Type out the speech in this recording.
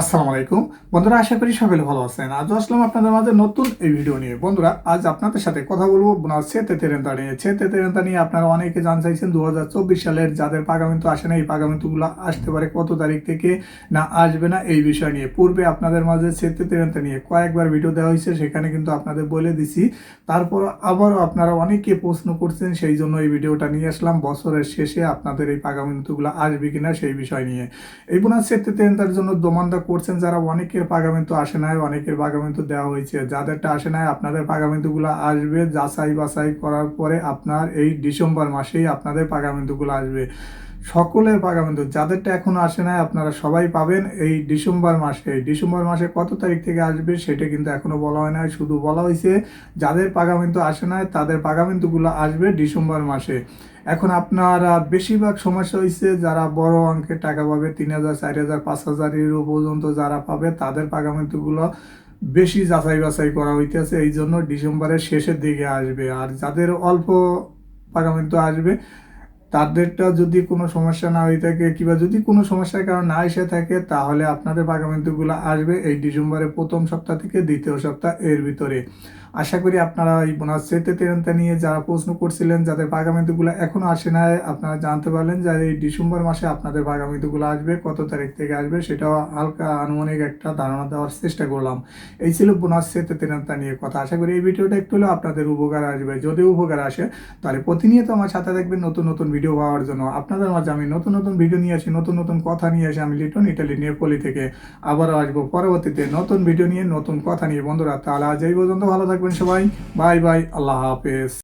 আসসালামু আলাইকুম। বন্ধুরা, আশা করি সকলে ভালো আছেন। আজ আসলাম আপনাদের মাঝে নতুন এই ভিডিও নিয়ে। বন্ধুরা, আজ আপনাদের সাথে কথা বলব বোনাস ছেতে তেরেন্তা নিয়ে। ছেতে তেরেন্তা নিয়ে আপনারা অনেকে জান চাইছেন দু হাজার চব্বিশ সালের যাদের পাগামিন্তু আসে না, এই পাগামিন্তুগুলো আসতে পারে কত তারিখ থেকে না আসবে না এই বিষয় নিয়ে। পূর্বে আপনাদের মাঝে ছেতে তেরেন্তা নিয়ে কয়েকবার ভিডিও দেওয়া হয়েছে, সেখানে কিন্তু আপনাদের বলে দিছি। তারপর আবারও আপনারা অনেকে প্রশ্ন করছেন, সেই জন্য এই ভিডিওটা নিয়ে আসলাম। বছরের শেষে আপনাদের এই পাগামিন্তুগুলো আসবে কিনা সেই বিষয় নিয়ে। এই বোনাস ছেতে তেরেন্তার জন্য দোমান্দা করছেন যারা, অনেকের পাগামেন্টু আসে নাই, অনেকের পাগামেন্ট দেওয়া হয়েছে। যাদেরটা আসে নাই, আপনাদের পাগামেন্টগুলো আসবে যাচাই বাছাই করার পরে আপনার এই ডিসেম্বর মাসেই আপনাদের পাগামেন্টগুলো আসবে। সকলের পাগামেন্টু যাদেরটা এখনও আসে নাই, আপনারা সবাই পাবেন এই ডিসেম্বর মাসে। ডিসেম্বর মাসে কত তারিখ থেকে আসবে সেটা কিন্তু এখনও বলা হয় নাই। শুধু বলা হয়েছে, যাদের পাগামেন্টু আসে নাই, তাদের পাগামেন্টুগুলো আসবে ডিসেম্বর মাসে। এখন আপনারা বেশিরভাগ সমস্যা হয়েছে যারা বড় অঙ্কের টাকা পাবে, তিন হাজার, চার হাজার, পাঁচ হাজার ইউরো পর্যন্ত যারা পাবে, তাদের পাগামিতুগুলো বেশি যাচাই বাছাই করা হইতেছে। এই জন্য ডিসেম্বরের শেষের দিকে আসবে। আর যাদের অল্প পাগামিন্তু আসবে তাদেরটা যদি কোনো সমস্যা না হয়ে থাকে, কিংবা যদি কোনো সমস্যার কারণ না এসে থাকে, তাহলে আপনাদের পাগামিন্তুগুলো আসবে এই ডিসেম্বরের প্রথম সপ্তাহ থেকে দ্বিতীয় সপ্তাহ এর ভিতরে। আশা করি আপনারা এই বোনাস সেতে তেরেন্তা নিয়ে যারা প্রশ্ন করছিলেন, যাদের পাগামিন্তুগুলো এখনও আসে নাই, আপনারা জানতে পারলেন যে এই ডিসেম্বর মাসে আপনাদের পাগামিন্তুগুলো আসবে, কত তারিখ থেকে আসবে, সেটাও হালকা আনুমানিক একটা ধারণা দেওয়ার চেষ্টা করলাম। এই ছিল বোনাস সেতে তেরেন্তা নিয়ে কথা। আশা করি এই ভিডিওটা একটু হলেও আপনাদের উপকার আসবে। যদি উপকার আসে, তাহলে প্রতিনিয়ত আমার সাথে দেখবেন নতুন নতুন ভিডিও পাওয়ার জন্য। আপনাদের মাঝে আমি নতুন নতুন ভিডিও নিয়ে আসি, নতুন নতুন কথা নিয়ে আসি। আমি লিটন ইটালি নেপলি থেকে আবারও আসব। পরবর্তীতে নতুন ভিডিও নিয়ে, নতুন কথা নিয়ে। বন্ধুরা, তাহলে আজ এই পর্যন্ত ভালো থাকবেন সবাই। বাই বাই আল্লাহ হাফেজ।